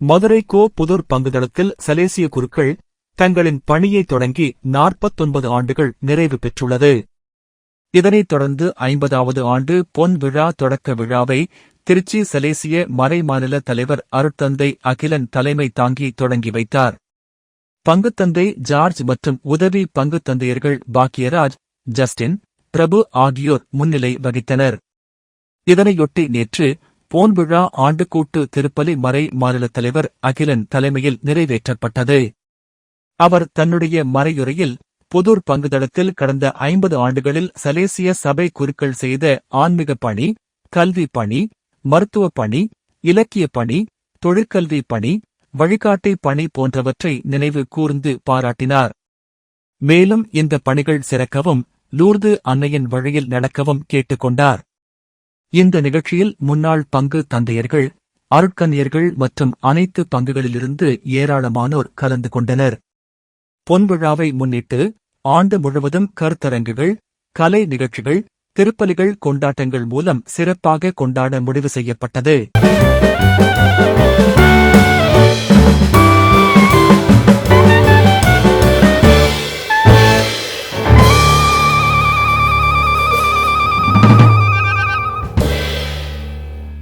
மதுரை கோ புதூர் பங்குதளத்தில் சலேசிய குருக்கள் தங்களின் பணியை தொடங்கி நாற்பத்தொன்பது ஆண்டுகள் நிறைவு பெற்றுள்ளது. இதனைத் தொடர்ந்து ஐம்பதாவது ஆண்டு பொன் விழா தொடக்க விழாவை திருச்சி சலேசிய மறைமாநில தலைவர் அருட்தந்தை அகிலன் தலைமை தாங்கி தொடங்கி வைத்தார். பங்குத்தந்தை ஜார்ஜ் மற்றும் உதவி பங்குத்தந்தையர்கள் பாக்கியராஜ் ஜஸ்டின் பிரபு ஆகியோர் முன்னிலை வகித்தனர். இதனையொட்டி நேற்று போன்விழா ஆண்டுக்கூட்டு திருப்பலி மறை மாநில தலைவர் அகிலன் தலைமையில் நிறைவேற்றப்பட்டது. அவர் தன்னுடைய மறையுரையில் புதூர் பங்குதளத்தில் கடந்த ஐம்பது ஆண்டுகளில் சலேசிய சபை குருக்கள் செய்த ஆன்மீக பணி கல்வி பணி மருத்துவ பணி இலக்கிய பணி தொழிற்கல்வி பணி வழிகாட்டி பணி போன்றவற்றை நினைவு கூர்ந்து பாராட்டினார். மேலும் இந்த பணிகள் சிறக்கவும் லூர்து அன்னையின் வழியில் நடக்கவும் கேட்டுக்கொண்டார். இந்த நிகழ்ச்சியில் முன்னாள் பங்கு தந்தையர்கள் அருட்கன்னியர்கள் மற்றும் அனைத்து பங்குகளிலிருந்து ஏராளமானோர் கலந்து கொண்டனர். பொன்விழாவை முன்னிட்டு ஆண்டு முழுவதும் கருத்தரங்குகள் கலை நிகழ்ச்சிகள் திருப்பலிகள் கொண்டாட்டங்கள் மூலம் சிறப்பாக கொண்டாட முடிவு செய்யப்பட்டது.